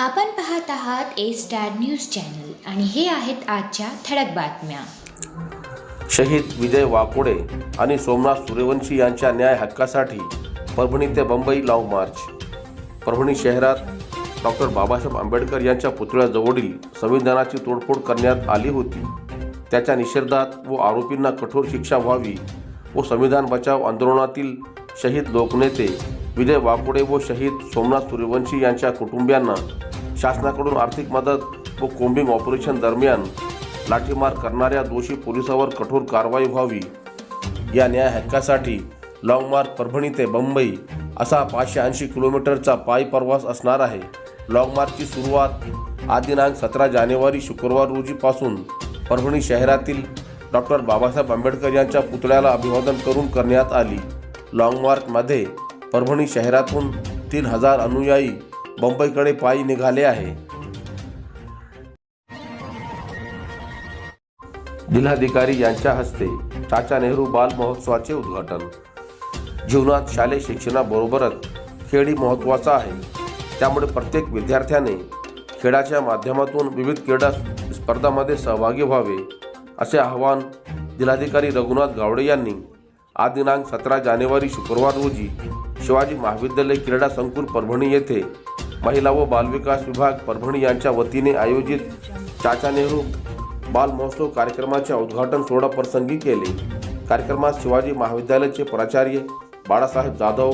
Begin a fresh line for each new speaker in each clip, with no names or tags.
आपण पाहत आहात ए स्टार न्यूज चॅनल आणि हे आहेत आजच्या ठळक बातम्या.
शहीद विजय वाकोडे आणि सोमनाथ सूर्यवंशी यांच्या न्याय हक्कासाठी परभणी ते मुंबई लाँग मार्च. परभणी शहरात डॉक्टर बाबासाहेब आंबेडकर यांच्या पुतळ्याजवळील संविधानाची तोडफोड करण्यात आली होती. त्याच्या निषेधात व आरोपींना कठोर शिक्षा व्हावी व संविधान बचाव आंदोलनातील शहीद लोकनेते विजय वाकोडे व शहीद सोमनाथ सूर्यवंशी यांच्या कुटुंबियांना शासनाकडून आर्थिक मदत व कोम्बिंग ऑपरेशन दरम्यान लाठीमार करणाऱ्या दोषी पोलिसावर कठोर कारवाई व्हावी. या न्याय हक्कासाठी लाँग मार्च परभणी ते मुंबई असा पाचशे ऐंशी किलोमीटरचा पायी प्रवास असणार आहे. लाँग मार्चची सुरुवात आज दिनांक सतरा जानेवारी शुक्रवार रोजीपासून परभणी शहरातील डॉक्टर बाबासाहेब आंबेडकर यांच्या पुतळ्याला अभिवादन करून करण्यात आली. लाँग मार्चमध्ये परभणी शहरातून तीन हजार अनुयायी बंबईकडे पायी निघाले आहे. जिल्हाधिकारी यांच्या हस्ते चाचा नेहरू बाल महोत्सवाचे उद्घाटन. जीवनात शालेय शिक्षणाबरोबरच खेळ ही महत्त्वाचा आहे. त्यामुळे प्रत्येक विद्यार्थ्याने खेळाच्या माध्यमातून विविध क्रीडा स्पर्धामध्ये सहभागी व्हावे असे आवाहन जिल्हाधिकारी रघुनाथ गावडे यांनी आज दिनांक सतरा जानेवारी शुक्रवार रोजी शिवाजी महाविद्यालय क्रीडा संकुल परभणी येथे महिला व बालविकास विभाग परभणी यांच्या वतीने आयोजित चाचा नेहरू बाल महोत्सव कार्यक्रमाच्या उद्घाटन सोहळा प्रसंगी केले. कार्यक्रमात शिवाजी महाविद्यालयाचे प्राचार्य बाळासाहेब जाधव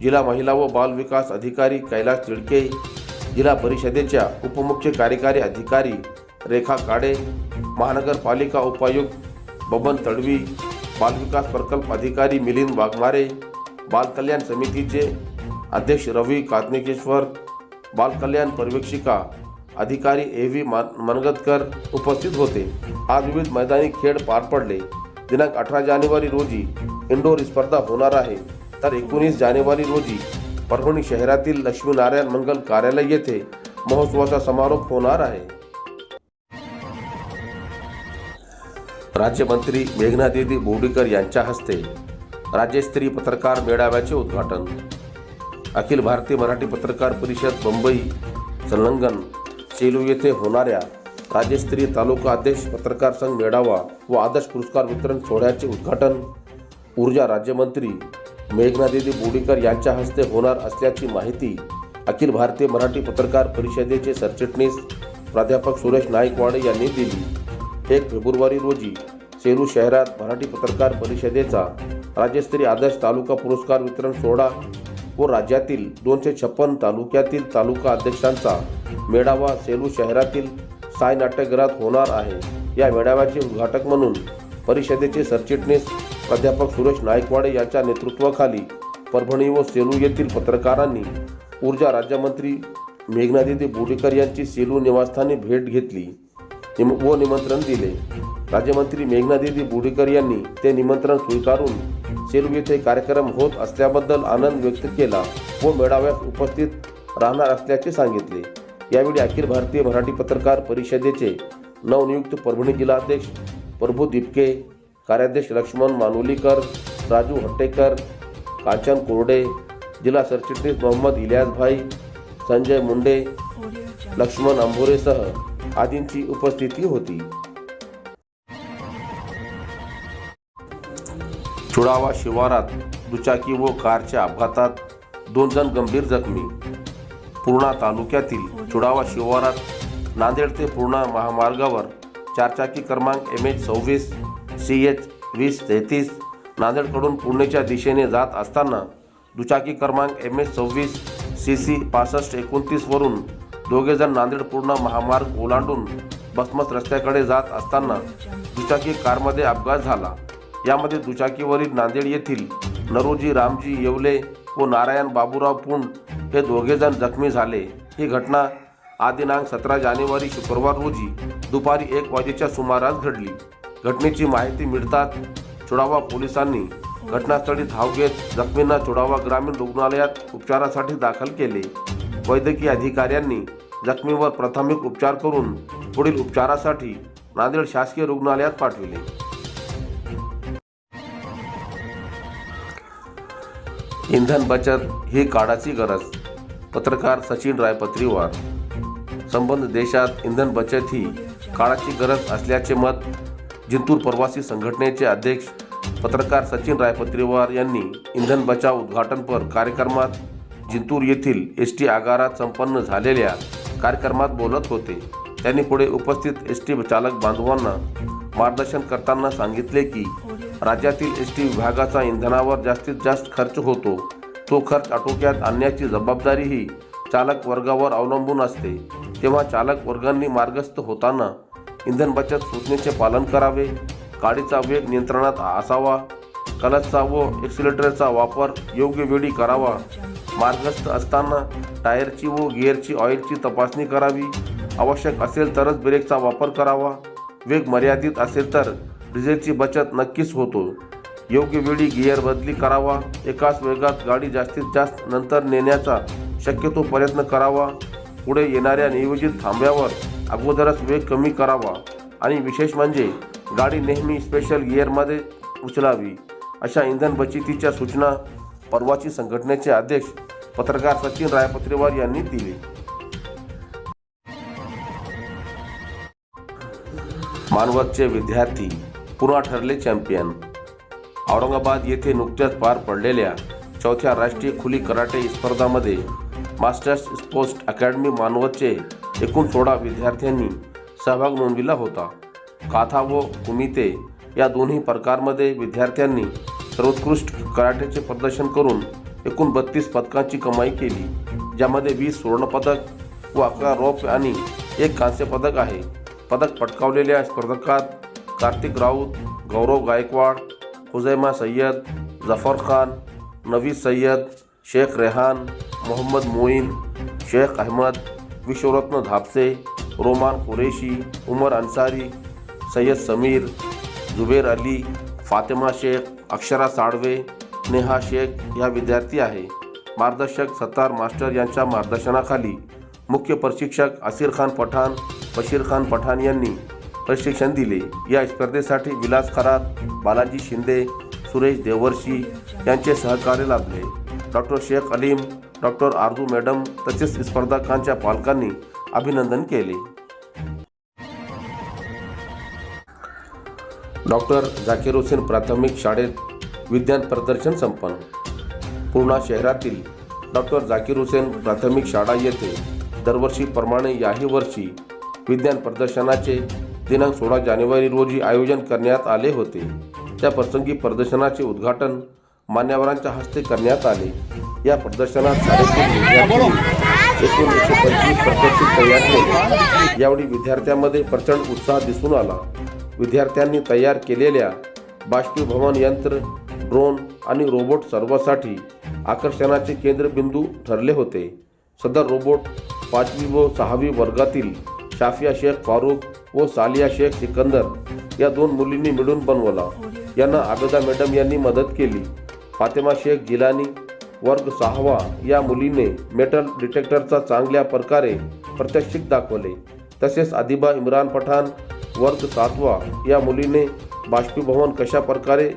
जिल्हा महिला व बाल विकास अधिकारी कैलास तिडके जिल्हा परिषदेच्या उपमुख्य कार्यकारी अधिकारी रेखा काडे महानगरपालिका उपायुक्त बबन तडवी बालविकास प्रकल्प अधिकारी मिलिंद वाघमारे बालकल्याण समितीचे अध्यक्ष रवी कातनेकेश्वर बालकल्याण पर्यवेक्षिका अधिकारी ए व्ही मनगतकर उपस्थित होते. आज विविध मैदानी खेळ पार पडले. दिनांक अठरा जानेवारी रोजी इंडोर स्पर्धा होणार आहे. तर एकोणीस जानेवारी रोजी परभणी शहरातील लक्ष्मीनारायण मंगल कार्यालय येथे महोत्सवाचा समारोप होणार आहे. राज्यमंत्री मेघनादेवी बोर्डीकर यांच्या हस्ते राज्यस्तरीय पत्रकार मेळाव्याचे उद्घाटन. अखिल भारतीय मराठी पत्रकार परिषद मुंबई संलग्न सेलू येथे होणाऱ्या राज्यस्तरीय तालुका अध्यक्ष पत्रकार संघ मेळावा व आदर्श पुरस्कार वितरण सोहळ्याचे उद्घाटन. ऊर्जा राज्यमंत्री मेघनादेवी बोडीकर यांच्या हस्ते होणार असल्याची माहिती अखिल भारतीय मराठी पत्रकार परिषदेचे सरचिटणीस प्राध्यापक सुरेश नाईकवाडे यांनी दिली. एक फेब्रुवारी रोजी सेलू शहरात मराठी पत्रकार परिषदेचा राज्यस्तरीय आदर्श तालुका पुरस्कार वितरण सोहळा व राज्यातील दोनशे छप्पन तालुक्यातील तालुका अध्यक्षांचा मेळावा सेलू शहरातील साय नाट्यगृहात होणार आहे. या मेळाव्याचे उद्घाटक म्हणून परिषदेचे सरचिटणीस प्राध्यापक सुरेश नायकवाडे यांच्या नेतृत्वाखाली परभणी व सेलू येथील पत्रकारांनी ऊर्जा राज्यमंत्री मेघनादिदी बोडेकर यांची सेलू निवासस्थानी भेट घेतली. निम- व निमंत्रण दिले. राज्यमंत्री मेघनादिदी बुडेकर यांनी ते निमंत्रण स्वीकारून सेलू येथे कार्यक्रम होत असल्याबद्दल आनंद व्यक्त केला व मेळाव्यास उपस्थित राहणार असल्याचे सांगितले. यावेळी अखिल भारतीय मराठी पत्रकार परिषदेचे नवनियुक्त परभणी जिल्हाध्यक्ष प्रभू दिपके कार्याध्यक्ष लक्ष्मण मानुलीकर राजू हट्टेकर कांचन कोरडे जिल्हा सरचिटणीस मोहम्मद इलियासभाई संजय मुंडे लक्ष्मण अंभोरेसह आदींची उपस्थिती होती. चुडावा शिवारात दुचाकी व कारच्या अपघातात दोन जण गंभीर जखमी. पूर्णा तालुक्यातील चुडावा शिवारात नांदेड ते पूर्णा महामार्गावर चारचाकी क्रमांक एम एच सव्वीस सी एच वीस तेहतीस नांदेडकडून पुणेच्या दिशेने जात असताना दुचाकी क्रमांक एम एच सव्वीस सी सी पासष्ट एकोणतीसवरून दोघेजण नांदेड पूर्ण महामार्ग ओलांडून बसमत रस्त्याकडे जात असताना दुचाकी कारमध्ये अपघात झाला. यामध्ये दुचाकीवरील नांदेड येथील नरोजी रामजी येवले व नारायण बाबूराव पुंड हे दोघेजण जखमी झाले. ही घटना आदिनांक सतरा जानेवारी शुक्रवार रोजी दुपारी एक वाजेच्या सुमारास घडली. घटनेची माहिती मिळताच चुडावा पोलिसांनी घटनास्थळी धाव घेत जखमींना चुडावा ग्रामीण रुग्णालयात उपचारासाठी दाखल केले. वैद्यकीय अधिकाऱ्यांनी जखमीवर प्राथमिक उपचार करून पुढील उपचारासाठी नांदेड शासकीय रुग्णालयात पाठविले. इंधन बचत ही काळाची गरज पत्रकार सचिन रायपत्रीवार. संबंध देशात इंधन बचत ही काळाची गरज असल्याचे मत जिंतूर प्रवासी संघटनेचे अध्यक्ष पत्रकार सचिन रायपत्रीवार यांनी इंधन बचाव उद्घाटनपर कार्यक्रमात जिंतूर येथील एस टी आगारात संपन्न झालेल्या कार्यक्रमात बोलत होते. त्यांनी पुढे उपस्थित एस टी चालक बांधवांना मार्गदर्शन करताना सांगितले की राज्यातील एस टी विभागाचा इंधनावर जास्तीत जास्त खर्च होतो. तो खर्च आटोक्यात आणण्याची जबाबदारी ही चालक वर्गावर अवलंबून असते. तेव्हा चालक वर्गांनी मार्गस्थ होताना इंधन बचत सूचनेचे पालन करावे गाडीचा वेग नियंत्रणात असावा कलचचा व एक्सिलेटरचा वापर योग्य वेळी करावा मार्गस्थ असताना टायरची व गिअरची ऑइलची तपासणी करावी. आवश्यक असेल तरच ब्रेकचा वापर करावा. वेग मर्यादित असेल तर डिझेलची बचत नक्कीच होतो. योग्य वेळी गिअर बदली करावा. एकाच वेगात गाडी जास्तीत जास्त नंतर नेण्याचा शक्यतो प्रयत्न करावा. पुढे येणाऱ्या नियोजित थांब्यावर अगोदरच वेग कमी करावा आणि विशेष म्हणजे गाडी नेहमी स्पेशल गिअरमध्ये उचलावी. अशा इंधन बचतीच्या सूचना परवाची संघटनेचे अध्यक्ष पत्रकार सचिन रायपत्रेवार यांनी दिली. मानवतचे विद्यार्थी पुन्हा ठरले चॅम्पियन. औरंगाबाद येथे नुकत्याच पार पडलेल्या चौथ्या राष्ट्रीय खुली कराटे स्पर्धामध्ये मास्टर्स स्पोर्ट्स अकॅडमी मानवतचे एकूण सोळा विद्यार्थ्यांनी सहभाग नोंदविला होता. काथा व कुमिते या दोन्ही प्रकारमध्ये विद्यार्थ्यांनी सर्वोत्कृष्ट कराटेचे प्रदर्शन करून एकूण बत्तीस पदकांची कमाई केली ज्यामध्ये वीस सुवर्णपदक व अकरा रौप्य आणि एक कांस्य पदक आहे. पदक पटकावलेल्या स्पर्धकात कार्तिक राऊत गौरव गायकवाड हुजैमा सय्यद जफर खान नवीद सय्यद शेख रेहान मोहम्मद मोईन शेख अहमद विश्वरत्न धापसे रोमान कुरेशी उमर अन्सारी सय्यद समीर जुबेर अली फातिमा शेख अक्षरा साळवे नेहा शेख ह्या विद्यार्थी आहे. मार्गदर्शक सत्तार मास्टर यांच्या मार्गदर्शनाखाली मुख्य प्रशिक्षक असीर खान पठाण बशीर खान पठाण यांनी प्रशिक्षण दिले. या स्पर्धेसाठी विलास खरात बालाजी शिंदे सुरेश देवर्षी यांचे सहकार्य लाभले. Doctor Shaikh Alim doctor Arzoo madam तसेच स्पर्धकांच्या पालकांनी अभिनंदन केले. डॉक्टर झाकीर हुसेन प्राथमिक शाळेत विज्ञान प्रदर्शन संपन्न. पूर्णा शहरातील डॉक्टर झाकीर हुसेन प्राथमिक शाळा येथे दरवर्षीप्रमाणे याही वर्षी विज्ञान प्रदर्शनाचे दिनांक सोळा जानेवारी रोजी आयोजन करण्यात आले होते. त्या प्रसंगी प्रदर्शनाचे उद्घाटन मान्यवरांच्या हस्ते करण्यात आले. या प्रदर्शनात साडेतीन एकोणीसशे पंचवीस प्रदर्शित तयार केले यावेळी विद्यार्थ्यांमध्ये प्रचंड उत्साह दिसून आला. विद्यार्थ्यांनी तयार केलेल्या बाष्पीभवन यंत्र ड्रोन आणि रोबोट सर्वांसाठी आकर्षणाचे केंद्रबिंदू ठरले होते. सदर रोबोट पाचवी व सहावी वर्गातील शाफिया शेख फारूक व सालिया शेख सिकंदर या दोन मुलींनी मिळून बनवला. यांना आबेदा मॅडम यांनी मदत केली. फातिमा शेख जिलानी वर्ग सहावा या मुलीने मेटल डिटेक्टरचा चांगल्या प्रकारे प्रात्यक्षिक दाखवले. तसेच आदिबा इम्रान पठाण वर्ग सातवा या मुलीने बाष्पीभवन कशा प्रकारे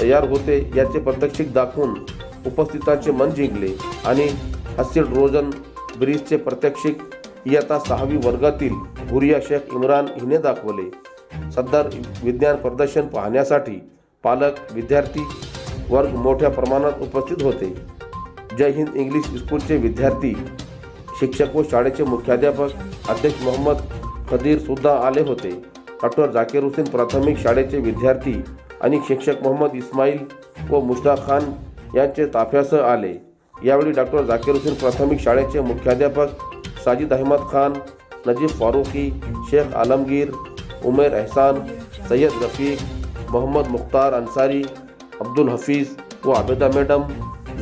तयार होते याचे प्रात्यक्षिक दाखवून उपस्थितांचे मन जिंकले आणि हसीड रोजन ब्रिजचे प्रात्यक्षिक इयत्ता सहावी वर्गातील हुरिया शेख इम्रान हिने दाखवले. सदर विज्ञान प्रदर्शन पाहण्यासाठी पालक विद्यार्थी वर्ग मोठ्या प्रमाणात उपस्थित होते. जय हिंद इंग्लिश स्कूलचे विद्यार्थी शिक्षक व शाळेचे मुख्याध्यापक अध्यक्ष मोहम्मद खदीर सुद्धा आले होते. डॉक्टर जाकीर हुसेन प्राथमिक शाळेचे विद्यार्थी आणि शिक्षक मोहम्मद इस्माईल व मुश्ताक खान यांचे ताफ्यासह आले. यावेळी डॉक्टर जाकीर हुसेन प्राथमिक शाळेचे मुख्याध्यापक साजिद अहमद खान नजीब फारुकी शेख आलमगीर उमेर एहसान सय्यद रफीक मोहम्मद मुख्तार अन्सारी अब्दुल हफीज व आबेदा मॅडम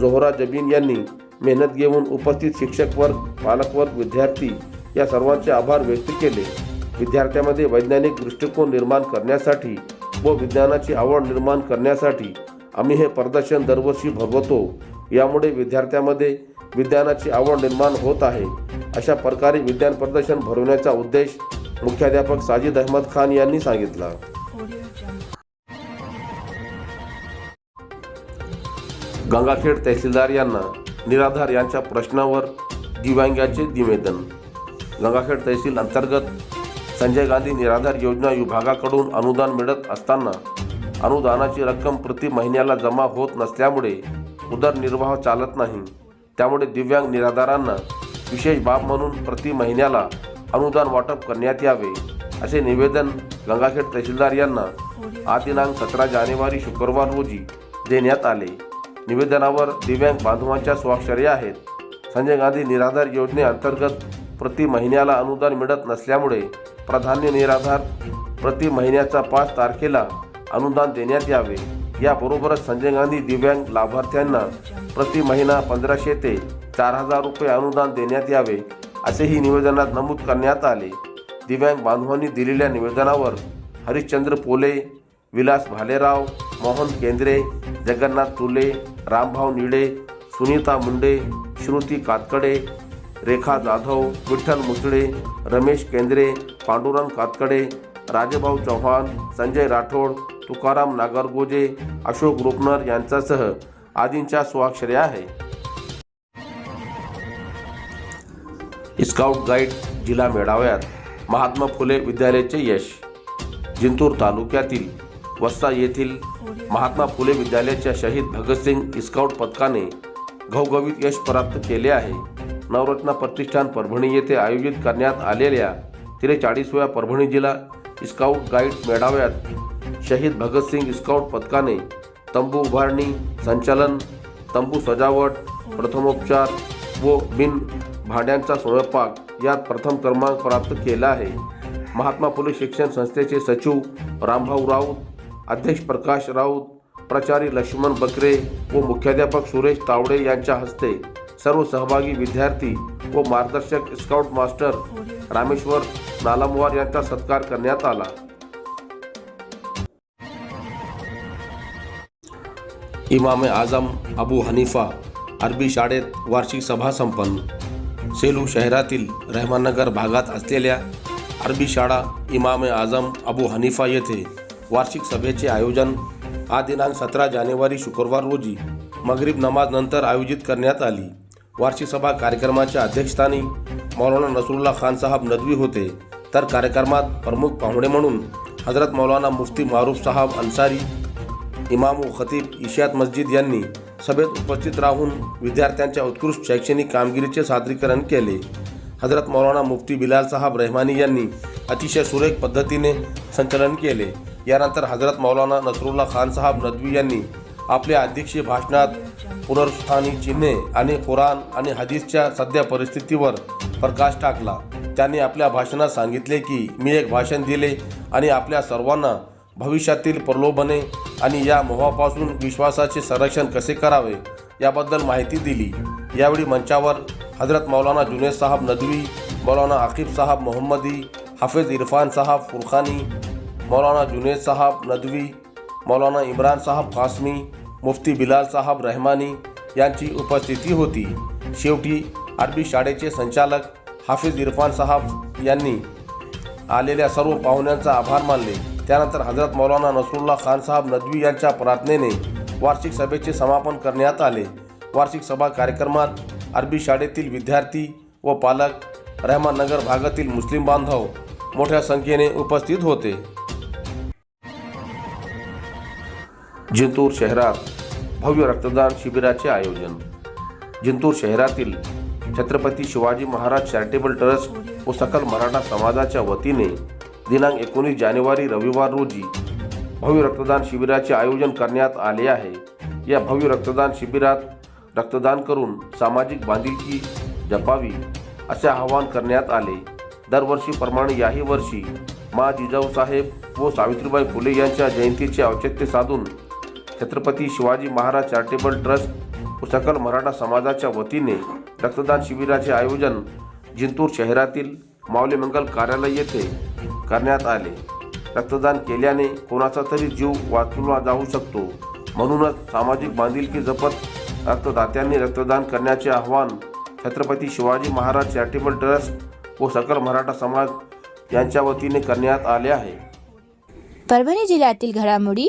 जोहरा जबीन यांनी मेहनत घेऊन उपस्थित शिक्षक वर्ग पालकवर्ग विद्यार्थी या सर्वांचे आभार व्यक्त केले. विद्यार्थ्यांमध्ये वैज्ञानिक दृष्टिकोन निर्माण करण्यासाठी व विज्ञानाची आवड निर्माण करण्यासाठी आम्ही हे प्रदर्शन दरवर्षी भरवतो. यामुळे विद्यार्थ्यामध्ये विज्ञानाची आवड निर्माण होत आहे. अशा प्रकारे विज्ञान प्रदर्शन भरवण्याचा उद्देश मुख्याध्यापक साजिद अहमद खान यांनी सांगितला. गंगाखेड तहसीलदार यांना निराधार यांच्या प्रश्नावर दिव्यांगाचे निवेदन. गंगाखेड तहसील अंतर्गत संजय गांधी निराधार योजना विभागाकडून अनुदान मिळत असताना अनुदानाची रक्कम प्रति महिन्याला जमा होत नसल्यामुळे उदरनिर्वाह चालत नाही. त्यामुळे दिव्यांग निराधारांना विशेष बाब म्हणून प्रति महिन्याला अनुदान वाटप करण्यात यावे असे निवेदन गंगाखेड तहसीलदार यांना आज दिनांक सतरा जानेवारी शुक्रवार रोजी देण्यात आले. निवेदनावर दिव्यांग बांधवांच्या स्वाक्षरी आहेत. संजय गांधी निराधार योजनेअंतर्गत प्रति महिन्याला अनुदान मिळत नसल्यामुळे प्राधान्य निराधार प्रति महिन्याचा पाच तारखेला अनुदान देण्यात यावे. याबरोबरच संजय गांधी दिव्यांग लाभार्थ्यांना प्रति महिना पंधराशे ते चार हजार रुपये अनुदान देण्यात यावे असेही निवेदनात नमूद करण्यात आले. दिव्यांग बांधवांनी दिलेल्या निवेदनावर हरिश्चंद्र पोले विलास भालेराव मोहन केंद्रे जगन्नाथ तुले रामभाऊ निडे सुनीता मुंडे श्रुती कातकडे रेखा जाधव विठ्ठल मुसळे रमेश केंद्रे पांडुरंग कातकडे राजभाऊ चव्हाण संजय राठोड तुकाराम नागरगोजे अशोक रुपनर यांच्यासह आदींच्या स्वाक्षऱ्या आहे. स्काउट गाईड जिल्हा मेळाव्यात महात्मा फुले विद्यालयाचे यश. जिंतूर तालुक्यातील वस्ता येथील महात्मा फुले विद्यालयाच्या शहीद भगतसिंग स्काउट पथकाने घवघवीत यश प्राप्त केले आहे. नवरत्न प्रतिष्ठान परभणी येथे आयोजित करण्यात आलेल्या त्रेचाळीसव्या परभणी जिल्हा स्काउट गाईड मेळाव्यात शहीद भगतसिंग स्काउट पथकाने तंबू उभारणी संचालन तंबू सजावट प्रथमोपचार व बिन भांड्यांचा स्वयंपाक यात प्रथम क्रमांक प्राप्त केला आहे. महात्मा फुले शिक्षण संस्थेचे सचिव रामभाऊ राऊत अध्यक्ष प्रकाश राऊत प्राचार्य लक्ष्मण बकरे व मुख्याध्यापक सुरेश तावडे यांच्या हस्ते सर्व सहभागी विद्यार्थी व मार्गदर्शक स्काउट मास्टर रामेश्वर नालामवार यांचा सत्कार करण्यात आला. इमाम आजम अबू हनीफा अरबी शाळेत वार्षिक सभा संपन्न. सेलू शहरातील रहमाननगर भागात असलेल्या अरबी शाळा इमाम आजम अबू हनीफा येथे वार्षिक सभेचे आयोजन हा दिनांक सतरा जानेवारी शुक्रवार रोजी मगरीब नमाजनंतर आयोजित करण्यात आली. वार्षिक सभा कार्यक्रमाच्या अध्यक्षस्थानी मौलाना नसरुल्ला खान साहब नदवी होते. तर कार्यक्रमात प्रमुख पाहुणे म्हणून हजरत मौलाना मुफ्ती मारूफ साहब अन्सारी इमाम खतीब इशियात मस्जिद यांनी सभेत उपस्थित राहून विद्यार्थ्यांच्या उत्कृष्ट शैक्षणिक कामगिरीचे सादरीकरण केले. हजरत मौलाना मुफ्ती बिलाल साहब रहमानी यांनी अतिशय सुरेख पद्धतीने संचलन केले. यानंतर हजरत मौलाना नसरुल्ला खान साहब नदवी यांनी आपल्या अध्यक्षीय भाषणात पुनरुत्थानी चिन्हे आणि कुराण आणि हदीसच्या सध्या परिस्थितीवर प्रकाश टाकला. त्यांनी आपल्या भाषणात सांगितले की मी एक भाषण दिले आणि आपल्या सर्वांना भविष्यातील प्रलोभने आणि या मोहापासून विश्वासाचे संरक्षण कसे करावे याबद्दल माहिती दिली. यावेळी मंचावर हजरत मौलाना जुनेद साहब नदवी मौलाना आकिब साहब मोहम्मदी हाफिज इरफान साहब फुरखानी मौलाना जुनेद साहब नदवी मौलाना इम्रान साहब कासमी मुफ्ती बिलाल साहब रहमानी यांची उपस्थिती होती. शेवटी अरबी शाळेचे संचालक हाफिज इरफान साहब यांनी आलेल्या सर्व पाहुण्यांचा आभार मानले. त्यानंतर हजरत मौलाना नसरुल्ला खान साहब नदवी यांच्या प्रार्थनेने वार्षिक सभेचे समापन करण्यात आले. वार्षिक सभा कार्यक्रमात अरबी शाळेतील विद्यार्थी व पालक रहमाननगर भागातील मुस्लिम बांधव मोठ्या संख्येने उपस्थित होते. जिंतूर शहरात भव्य रक्तदान शिबिराचे आयोजन. जिंतूर शहरातील छत्रपती शिवाजी महाराज चॅरिटेबल ट्रस्ट व सकल मराठा समाजाच्या वतीने दिनांक एकोणीस जानेवारी रविवार रोजी भव्य रक्तदान शिबिराचे आयोजन करण्यात आले आहे. या भव्य रक्तदान शिबिरात रक्तदान करून सामाजिक बांधिलकी जपावी असे आवाहन करण्यात आले. दरवर्षीप्रमाणे याही वर्षी मा जिजाऊ साहेब व सावित्रीबाई फुले यांच्या जयंतीचे औचित्य साधून छत्रपती शिवाजी महाराज चॅरिटेबल ट्रस्ट सकल मराठा समाजाच्या वतीने रक्तदान शिबिराचे आयोजन जिंतूर शहरातील माऊली मंगल कार्यालय येथे करण्यात आले. रक्तदान केल्याने कोणाचा तरी जीव वाचवला जाऊ शकतो. म्हणूनच सामाजिक बांधिलकी जपत रक्तदात्यांनी रक्तदान करण्याचे आवाहन छत्रपती शिवाजी महाराज चॅरिटेबल ट्रस्ट व सकल मराठा समाज यांच्या वतीने करण्यात आले आहे.
परभणी जिल्ह्यातील घडामोडी